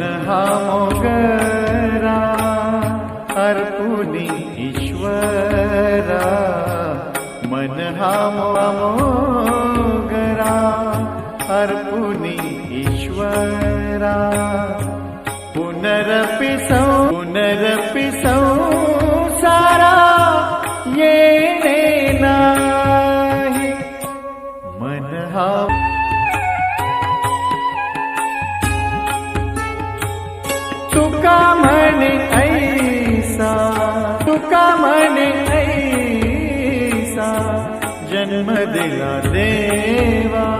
हा मोगरा अर्पुनी ईश्वरा मन हा मोगरा अर्पुनी ईश्वरा. पुनरपि सौ पुनरपि सौ सारा येणे नाही. मन हा तुका मन ऐसा तुका मन ऐसा जन्म दिला देवा.